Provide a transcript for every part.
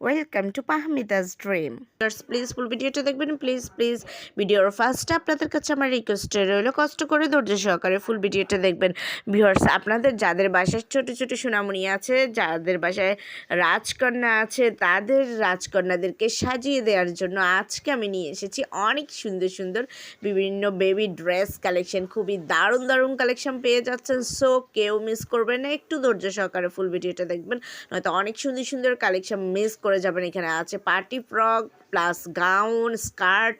Welcome to Pahmida's dream. Please full ভিডিওটা দেখবেন। Please please ভিডিওর ফার্স্টে আপনাদের কাছে আমার রিকোয়েস্ট রইল। কষ্ট করে ধৈর্য সহকারে ফুল ভিডিওটা দেখবেন। ভিউয়ার্স আপনাদের যাদের বাসায় ছোট ছোট সোনামণি আছে, যাদের বাসায় রাজকন্যা আছে, তাদের রাজকন্যাদেরকে সাজিয়ে দেওয়ার জন্য আজকে আমি নিয়ে এসেছি অনেক সুন্দর সুন্দর বিভিন্ন বেবি ড্রেস কালেকশন খুবই দারুণ দারুণ কালেকশন পেয়ে যাচ্ছেন। সো কেউ মিস করবেন না। একটু ধৈর্য সহকারে ফুল ভিডিওটা দেখবেন। নয়তো অনেক সুন্দর সুন্দর কালেকশন মিস করে যাবেন এখানে। আছে party frock, plus gown, skirt,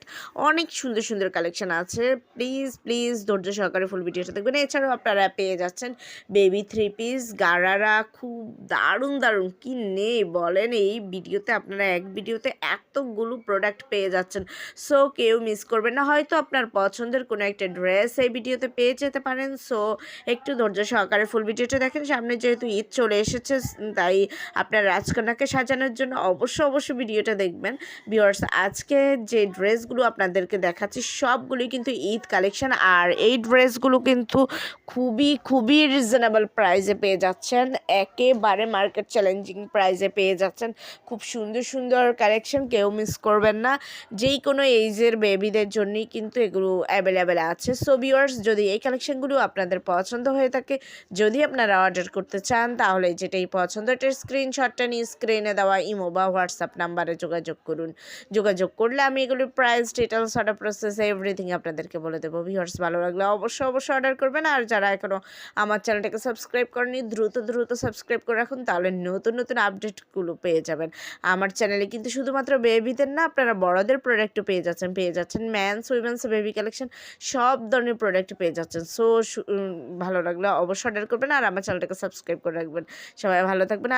অনেক সুন্দর সুন্দর কালেকশন আছে। প্লিজ প্লিজ ধৈর্য সহকারে ফুল ভিডিওটা দেখবেন। এছাড়াও আপনারা পেয়ে যাচ্ছেন বেবি থ্রি পিস গারারা, খুব দারুণ দারুণ। কি নেই বলেন, এই ভিডিওতে আপনারা এক ভিডিওতে এতগুলো প্রোডাক্ট পেয়ে যাচ্ছেন। সো কেউ মিস করবেন না। হয়তো আপনার পছন্দের কোনো একটা ড্রেস এই ভিডিওতে পেয়ে যেতে পারেন। সো একটু ধৈর্য সহকারে ফুল ভিডিওটা দেখেন। সামনে যেহেতু ঈদ চলে এসেছে, তাই আপনার রাজকন্যাকে সাজানোর জন্য অবশ্যই অবশ্যই ভিডিওটা দেখবেন। ভিউয়ার্স আজকে যে ড্রেসগুলো আপনাদেরকে দেখাচ্ছি, সবগুলোই কিন্তু ঈদ কালেকশন। আর এই ড্রেসগুলো কিন্তু খুবই খুবই রিজনেবল প্রাইসে পেয়ে যাচ্ছেন। একেবারে মার্কেট চ্যালেঞ্জিং প্রাইসে পেয়ে যাচ্ছেন। খুব সুন্দর সুন্দর কালেকশন, কেউ মিস করবেন না। যেই কোনো এইজের বেবিদের জন্যই কিন্তু এগুলো অ্যাভেলেবেল আছে। সো ভিউয়ার্স যদি এই কালেকশনগুলো আপনাদের পছন্দ হয়ে থাকে, যদি আপনারা অর্ডার করতে চান, তাহলে যেটাই পছন্দ, এটার স্ক্রিনশটটা নিয়ে স্ক্রিনে দেওয়া ইমো বা হোয়াটসঅ্যাপ নাম্বারে যোগাযোগ করুন। যোগাযোগ করলে আমি এগুলোর price details order process everything আপনাদেরকে বলে দেবো। ভিউয়ার্স ভালো লাগলে অবশ্যই অবশ্যই অর্ডার করবেন। আর যারা এখনও আমার চ্যানেলটাকে সাবস্ক্রাইব করেনি দ্রুত দ্রুত সাবস্ক্রাইব করে রাখুন, তাহলে নতুন নতুন আপডেটগুলো পেয়ে যাবেন। আমার চ্যানেলে কিন্তু শুধুমাত্র বেবিদের না, আপনারা বড়দের প্রোডাক্টও পেয়ে যাচ্ছেন। পেয়ে যাচ্ছেন ম্যানস উইমেন্স বেবি কালেকশন সব ধরনের প্রোডাক্ট পেয়ে যাচ্ছেন। সো ভালো লাগলে অবশ্যই অর্ডার করবেন আর আমার চ্যানেলটাকে সাবস্ক্রাইব করে রাখবেন। সবাই ভালো থাকবেন।